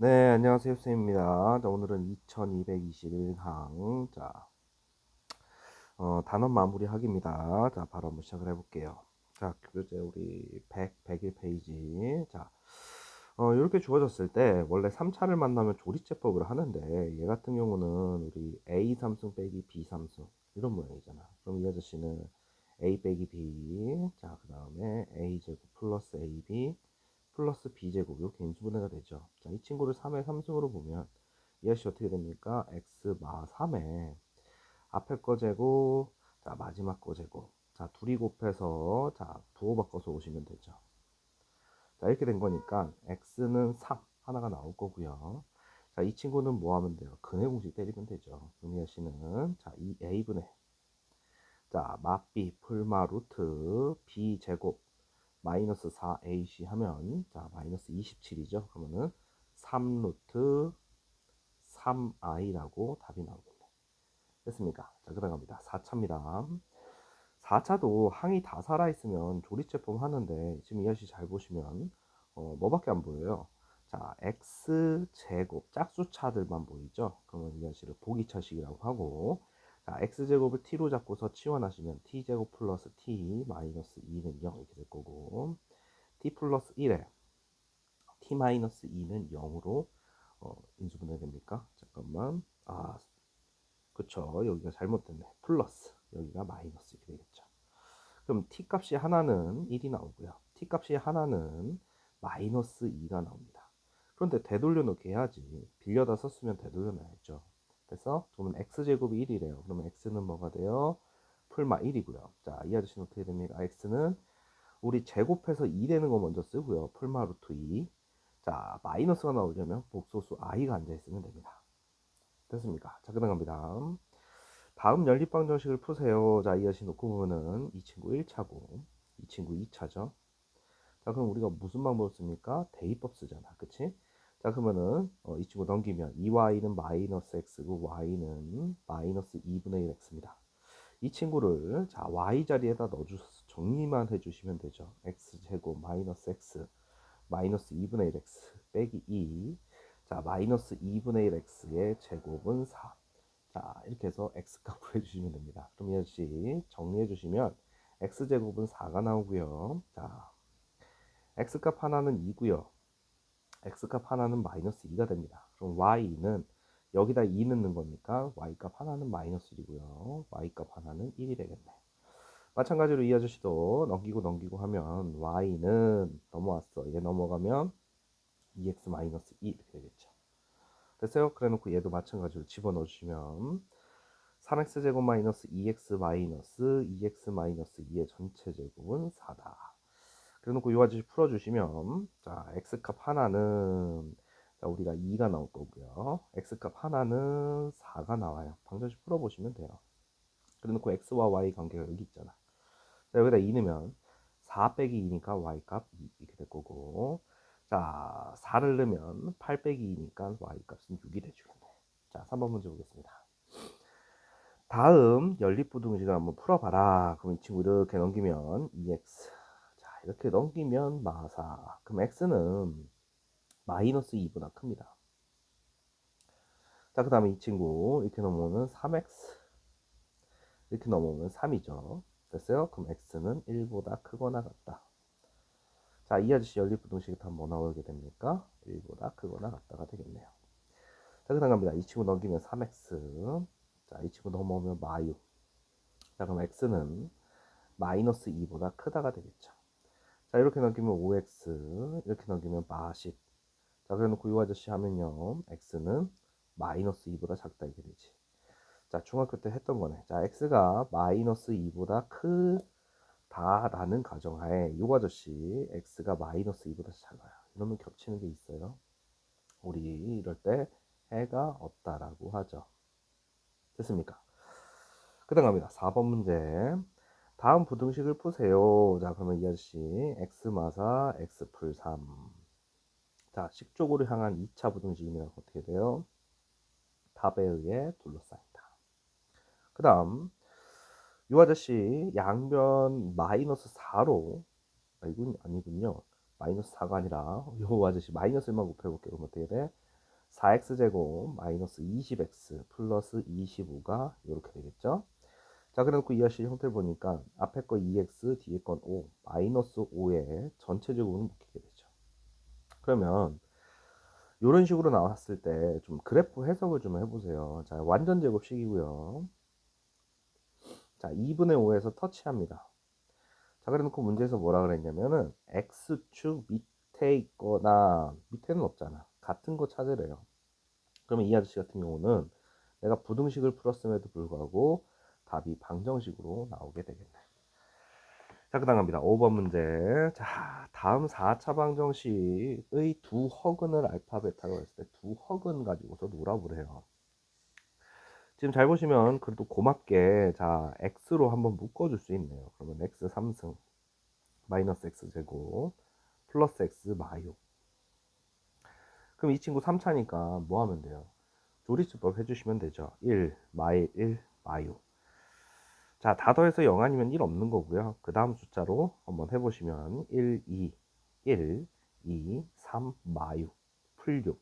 네, 안녕하세요, 쌤입니다. 자, 오늘은 2221강. 자, 어, 단원 마무리 하기입니다. 자, 바로 한번 시작을 해볼게요. 자, 교재 우리 100, 101페이지. 자, 어, 이렇게 주어졌을 때, 원래 3차를 만나면 조리제법을 하는데, 얘 같은 경우는 우리 A 삼승 빼기 B 삼승. 이런 모양이잖아. 그럼 이 아저씨는 A 빼기 B. 자, 그 다음에 A 제곱 플러스 AB. 플러스 b제곱 이렇게 인수분해가 되죠. 자, 이 친구를 3의 3승으로 보면 이 아저씨 어떻게 됩니까? x 마 3에 앞에 거 제곱, 자 마지막 거 제곱. 자 둘이 곱해서 자 부호 바꿔서 오시면 되죠. 자 이렇게 된 거니까 x는 3 하나가 나올 거고요. 자 이 친구는 뭐 하면 돼요? 근해 공식 때리면 되죠. 그럼 이 아저씨는 자 이 a분의 자 마b 풀마 루트 b 제곱 마이너스 4ac 하면 자 마이너스 27이죠. 그러면은 3루트 3i라고 답이 나오겠네. 됐습니까? 자 그다음 갑니다. 4차입니다. 4차도 항이 다 살아있으면 조리제품 하는데 지금 이 아저씨 잘 보시면 어, 뭐밖에 안 보여요. 자 x 제곱 짝수차들만 보이죠. 그러면 이 아저씨를 보기차식이라고 하고 자, x제곱을 t로 잡고서 치환하시면 t제곱 플러스 t 마이너스 2는 0 이렇게 될 거고 t 플러스 1에 t 마이너스 2는 0으로 어, 인수분해 됩니까? 잠깐만. 아 그쵸. 여기가 잘못됐네. 플러스. 여기가 마이너스 이렇게 되겠죠. 그럼 t 값이 하나는 1이 나오고요. T 값이 하나는 마이너스 2가 나옵니다. 그런데 되돌려 놓게 해야지. 빌려다 썼으면 되돌려 놔야죠 그래서 그러면 x제곱이 1이래요. 그러면 x는 뭐가 돼요? 풀마 1이고요. 자, 이 아저씨는 어떻게 됩니까? x는 우리 제곱해서 2 되는 거 먼저 쓰고요. 풀마 루트 2. 자, 마이너스가 나오려면 복소수 i가 앉아있으면 됩니다. 됐습니까? 자, 그 다음 갑니다. 다음 연립방 정식을 푸세요. 자, 이 아저씨 놓고 보면은 이 친구 1차고 이 친구 2차죠. 자, 그럼 우리가 무슨 방법을 씁니까? 대입법 쓰잖아. 그치? 자 그러면은 어, 이 친구 넘기면 2y는 마이너스 x고 y는 마이너스 2분의 1x입니다. 이 친구를 자 y 자리에다 넣어주셔서 정리만 해주시면 되죠. x제곱 마이너스 x 마이너스 2분의 1x 빼기 2. 자 마이너스 2분의 1x의 제곱은 4. 자 이렇게 해서 x값 구해주시면 됩니다. 그럼 이 아저씨 정리해주시면 x제곱은 4가 나오고요. 자 x값 하나는 2고요. X값 하나는 마이너스 2가 됩니다. 그럼 y는 여기다 2 넣는 거니까 y값 하나는 마이너스 1이고요. y값 하나는 1이 되겠네. 마찬가지로 이 아저씨도 넘기고 넘기고 하면 y는 넘어왔어. 얘 넘어가면 2x 마이너스 2 이렇게 되겠죠. 됐어요? 그래 놓고 얘도 마찬가지로 집어넣어 주시면 3x 제곱 마이너스 2x 마이너스 2x 마이너스 2의 전체 제곱은 4다. 그래놓고 이 아저씨 풀어주시면 자 x값 하나는 자 우리가 2가 나올 거고요. X값 하나는 4가 나와요. 방정식 풀어보시면 돼요. 그래놓고 x와 y 관계가 여기 있잖아. 자, 여기다 2 넣으면 4 빼기 2니까 y값 2 이렇게 될 거고. 자 4를 넣으면 8 빼기 2니까 y값은 6이 되주겠네. 자 3번 문제 보겠습니다. 다음 연립부등식을 한번 풀어봐라. 그럼 이 친구 이렇게 넘기면 2x 이렇게 넘기면 마사. 그럼 x는 마이너스 2보다 큽니다. 자, 그 다음에 이 친구 이렇게 넘으면 3x. 이렇게 넘으면 3이죠. 됐어요? 그럼 x는 1보다 크거나 같다. 자, 이 아저씨 연립부등식이 다음 뭐 나오게 됩니까? 1보다 크거나 같다가 되겠네요. 자, 그 다음 갑니다. 이 친구 넘기면 3x. 자, 이 친구 넘어오면 마유. 자, 그럼 x는 마이너스 2보다 크다가 되겠죠. 자 이렇게 넘기면 5x 이렇게 넘기면 마10 자 그래 놓고 이 아저씨 하면요 x는 마이너스 2보다 작다 이게 되지. 자 중학교 때 했던 거네. 자 x가 마이너스 2보다 크다라는 가정하에 이 아저씨 x가 마이너스 2보다 작아요. 이러면 겹치는 게 있어요. 우리 이럴 때 해가 없다라고 하죠. 됐습니까? 그 다음 갑니다. 4번 문제 다음 부등식을 푸세요. 자, 그러면 이 아저씨 x 마사 x 풀 3. 자, 식쪽으로 향한 2차 부등식이면 어떻게 돼요? 답에 의해 둘러싸인다. 그 다음 이 아저씨 양변 마이너스 4로 아, 이건 아니군요. 마이너스 4가 아니라 이 아저씨 마이너스 1만 곱해볼게요. 그럼 어떻게 돼? 4x제곱 마이너스 20x 플러스 25가 이렇게 되겠죠. 자, 그래놓고 이하실 형태를 보니까 앞에 거 2x, 뒤에 건 5, 마이너스 5의 전체 제곱은 묶이게 되죠. 그러면 이런 식으로 나왔을 때 좀 그래프 해석을 좀 해보세요. 자, 완전 제곱식이고요. 자, 2분의 5에서 터치합니다. 자, 그래놓고 문제에서 뭐라 그랬냐면은 x축 밑에 있거나 밑에는 없잖아. 같은 거 찾으래요. 그러면 이 아저씨 같은 경우는 내가 부등식을 풀었음에도 불구하고 답이 방정식으로 나오게 되겠네. 자, 그 다음 갑니다. 5번 문제. 자, 다음 4차 방정식의 두 허근을 알파, 베타로 했을 때 두 허근 가지고서 놀아보래요. 지금 잘 보시면 그래도 고맙게 자, x로 한번 묶어줄 수 있네요. 그러면 x 3승 마이너스 x 제곱 플러스 x 마유 그럼 이 친구 3차니까 뭐 하면 돼요? 조리수법 해주시면 되죠. 1, 마일 1, 마유 자, 다 더해서 0 아니면 1 없는 거고요. 그 다음 숫자로 한번 해보시면 1, 2, 1, 2, 3, 마유, 풀 6.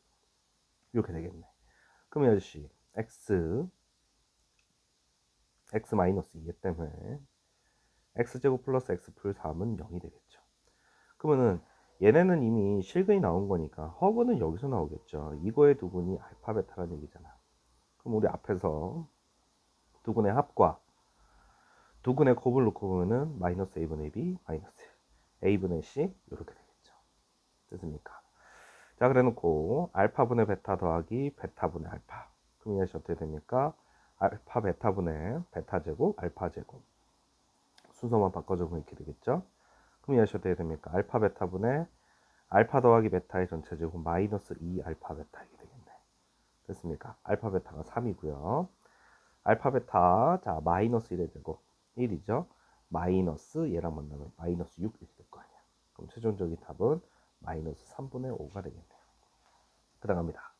이렇게 되겠네. 그럼 이 아저씨, x, x 마이너스 2기 때문에 x제곱 플러스 x 풀 3은 0이 되겠죠. 그러면은 얘네는 이미 실근이 나온 거니까 허근은 여기서 나오겠죠. 이거의 두 분이 알파 베타라는 얘기잖아. 그럼 우리 앞에서 두 분의 합과 두 근의 곱을 놓고 보면은 마이너스 a분의 b 마이너스 a분의 c 이렇게 되겠죠. 됐습니까? 자 그래 놓고 알파분의 베타 더하기 베타분의 알파 그럼 이것이 어떻게 됩니까? 알파 베타분의 베타 제곱 알파 제곱 순서만 바꿔주면 이렇게 되겠죠. 그럼 이것이 어떻게 됩니까? 알파 베타분의 알파 더하기 베타의 전체 제곱 마이너스 2 알파 베타 이게 되겠네. 됐습니까? 알파 베타가 3이고요. 알파 베타 자 마이너스 1의 제곱 1이죠. 마이너스 얘랑 만나면 마이너스 6 이렇게 될 거 아니야. 그럼 최종적인 답은 마이너스 3분의 5가 되겠네요. 그 다음 갑니다.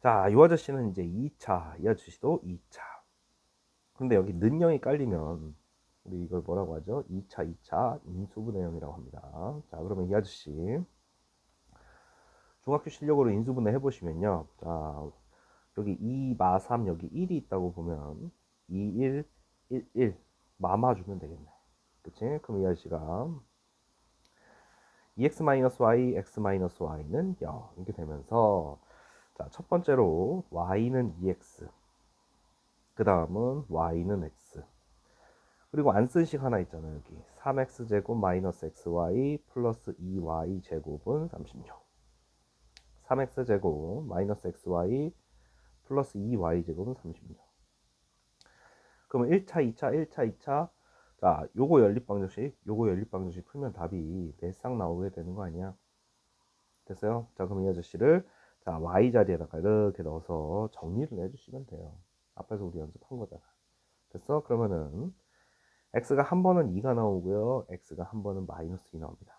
자, 이 아저씨는 이제 2차, 이 아저씨도 2차. 근데 여기 는영이 깔리면 우리 이걸 뭐라고 하죠? 2차, 2차 인수분해 형이라고 합니다. 자, 그러면 이 아저씨 중학교 실력으로 인수분해 해보시면요. 자, 여기 2, 마 3, 여기 1이 있다고 보면 2, 1, 1, 1 마마 주면 되겠네. 그치? 그럼 이 아저씨가 2x-y, x-y는 0 이렇게 되면서 자, 첫 번째로 y는 2x 그 다음은 y는 x. 그리고 안 쓴 식 하나 있잖아요 여기. 3x 제곱 마이너스 xy 플러스 2y 제곱은 36 3x 제곱 마이너스 xy 플러스 2y 제곱은 36 그러면 1차, 2차, 1차, 2차. 자, 요거 연립방정식, 요거 연립방정식 풀면 답이 4쌍 나오게 되는 거 아니야? 됐어요? 자, 그럼 이 아저씨를 자, y 자리에다가 이렇게 넣어서 정리를 해주시면 돼요. 앞에서 우리 연습한 거잖아. 됐어? 그러면은 x가 한 번은 2가 나오고요. x가 한 번은 마이너스 2 나옵니다.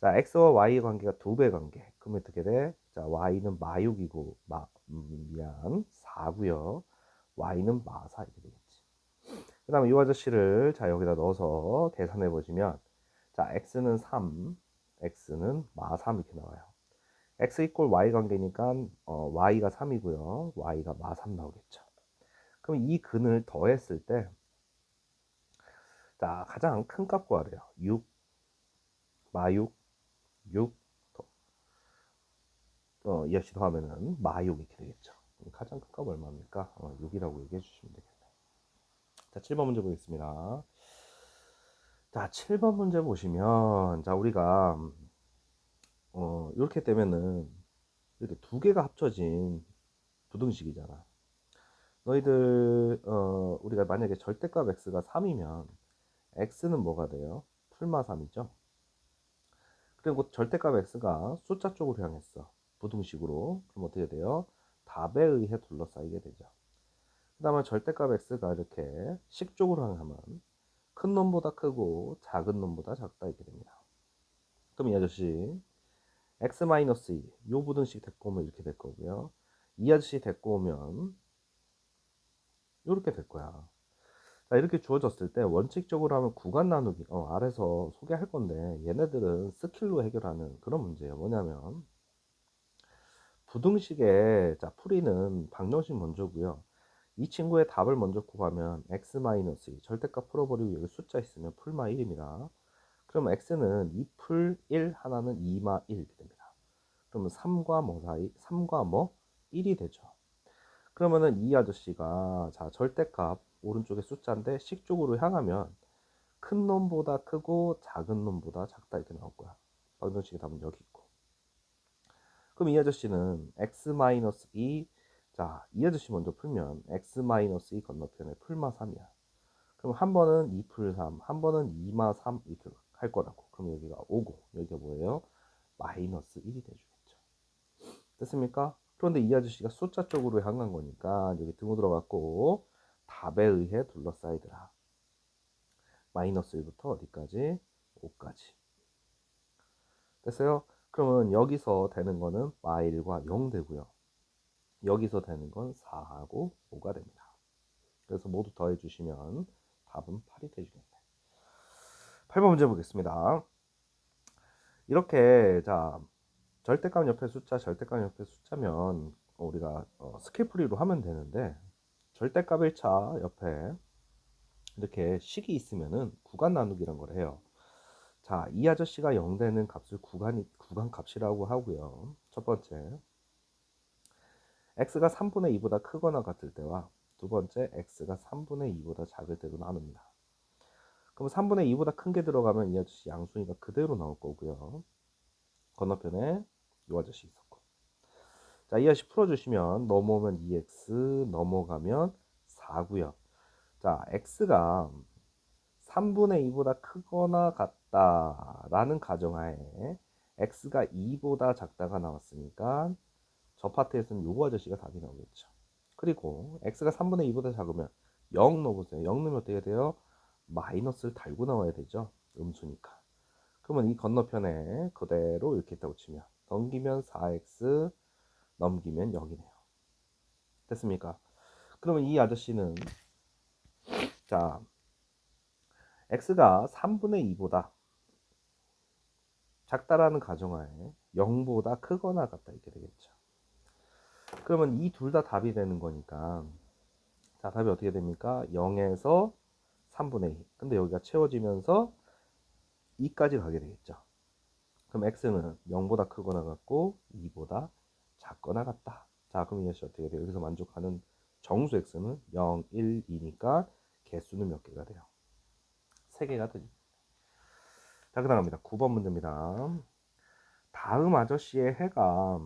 자, x와 y의 관계가 두 배 관계. 그럼 어떻게 돼? 자, y는 마6이고, 마, 음, 미안, 4고요. y는 마사 이렇게. 그 다음에 이 아저씨를 자 여기다 넣어서 계산해 보시면 자 x는 3, x는 마3 이렇게 나와요. x 이꼴 y 관계니까 어, y가 3이고요. y가 마3 나오겠죠. 그럼 이 근을 더했을 때 자, 가장 큰 값 구하래요. 6, 마6, 6, 더. 어, 이 아저씨 더하면은 마6 이렇게 되겠죠. 가장 큰 값 얼마입니까? 어, 6이라고 얘기해 주시면 되겠네요. 자, 7번 문제 보겠습니다. 자, 7번 문제 보시면, 자, 우리가, 어, 이렇게 되면은, 이렇게 두 개가 합쳐진 부등식이잖아. 너희들, 어, 우리가 만약에 절대값 x가 3이면, x는 뭐가 돼요? 풀마 3이죠? 그리고 절대값 x가 숫자 쪽으로 향했어. 부등식으로. 그럼 어떻게 돼요? 답에 의해 둘러싸이게 되죠. 그 다음에 절대값 x가 이렇게 식쪽으로 향하면 큰 놈보다 크고 작은 놈보다 작다 이렇게 됩니다. 그럼 이 아저씨 x-2 요 부등식 데리고 오면 이렇게 될 거고요. 이 아저씨 데리고 오면 이렇게 될 거야. 자, 이렇게 주어졌을 때 원칙적으로 하면 구간 나누기 어, 아래서 소개할 건데 얘네들은 스킬로 해결하는 그런 문제예요. 뭐냐면 부등식의 자 풀이는 방정식 먼저고요. 이 친구의 답을 먼저 구하면 x-2 절대값 풀어버리고 여기 숫자 있으면 풀마 1입니다. 그러면 x는 2 풀 1 하나는 2마 1 이렇게 됩니다. 그러면 3과 뭐 사이? 3과 뭐 1이 되죠. 그러면은 이 아저씨가 자 절대값 오른쪽에 숫자인데 식 쪽으로 향하면 큰 놈보다 크고 작은 놈보다 작다 이렇게 나올 거야. 방정식의 답은 여기 있고. 그럼 이 아저씨는 x-2 자, 이 아저씨 먼저 풀면 x-2 건너편에 풀마 3이야. 그럼 한 번은 2 풀 3, 한 번은 2마 3 이렇게 할 거라고. 그럼 여기가 5고 여기가 뭐예요? 마이너스 1이 돼주겠죠. 됐습니까? 그런데 이 아저씨가 숫자 쪽으로 향한 거니까 여기 등호 들어갔고 답에 의해 둘러싸이더라. 마이너스 1부터 어디까지? 5까지. 됐어요? 그러면 여기서 되는 거는 마일과 0 되고요. 여기서 되는 건 4하고 5가 됩니다. 그래서 모두 더해 주시면 답은 8이 되주겠네. 8번 문제 보겠습니다. 이렇게 자 절대값 옆에 숫자, 절대값 옆에 숫자면 우리가 어, 스킬풀이로 하면 되는데 절대값 1차 옆에 이렇게 식이 있으면은 구간 나누기란 걸 해요. 자, 이 아저씨가 0 되는 값을 구간이 구간 값이라고 하고요. 첫 번째. X가 3분의 2보다 크거나 같을 때와 두 번째 x가 3분의 2보다 작을 때로 나눕니다. 그럼 3분의 2보다 큰 게 들어가면 이 아저씨 양수니까 그대로 나올 거고요. 건너편에 이 아저씨 있었고. 자, 이 아저씨 풀어주시면 넘어오면 2x, 넘어가면 4고요. 자, x가 3분의 2보다 크거나 같다라는 가정하에 x가 2보다 작다가 나왔으니까 저 파트에서는 요거 아저씨가 답이 나오겠죠. 그리고 x가 3분의 2보다 작으면 0 넣어보세요. 0 넣으면 어떻게 돼요? 마이너스를 달고 나와야 되죠. 음수니까. 그러면 이 건너편에 그대로 이렇게 있다고 치면 넘기면 4x 넘기면 0이네요. 됐습니까? 그러면 이 아저씨는 자 x가 3분의 2보다 작다라는 가정하에 0보다 크거나 같다 이렇게 되겠죠. 그러면 이 둘 다 답이 되는 거니까 자 답이 어떻게 됩니까? 0에서 3분의 2 근데 여기가 채워지면서 2까지 가게 되겠죠. 그럼 x는 0보다 크거나 같고 2보다 작거나 같다. 자 그럼 이것이 어떻게 돼요? 여기서 만족하는 정수 x는 0, 1, 2니까 개수는 몇 개가 돼요? 3개가 되죠. 자, 그 다음입니다. 9번 문제입니다. 다음 아저씨의 해가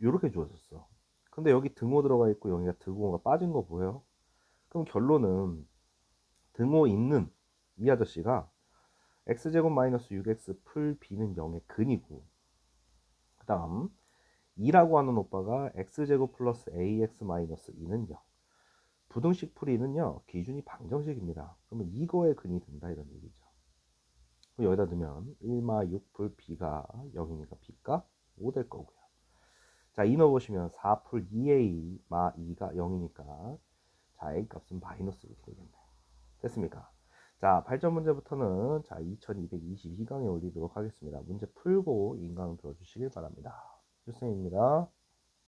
이렇게 주어졌어. 근데 여기 등호 들어가 있고 여기가 등호가 빠진 거 보여요? 그럼 결론은 등호 있는 이 아저씨가 x제곱 마이너스 6x 풀 b는 0의 근이고 그 다음 2라고 하는 오빠가 x제곱 플러스 ax 마이너스 2는 0 부등식 풀이는요 기준이 방정식입니다. 그러면 이거의 근이 된다 이런 얘기죠. 여기다 넣으면 1마 6 풀 b가 0이니까 b가 5될 거고요 자, 이 넣어보시면 4풀 2a 마 2가 0이니까 자, a 값은 마이너스 이렇게 되겠네. 됐습니까? 자, 8점 문제부터는 자, 2222강에 올리도록 하겠습니다. 문제 풀고 인강 들어주시길 바랍니다. 유쌤입니다.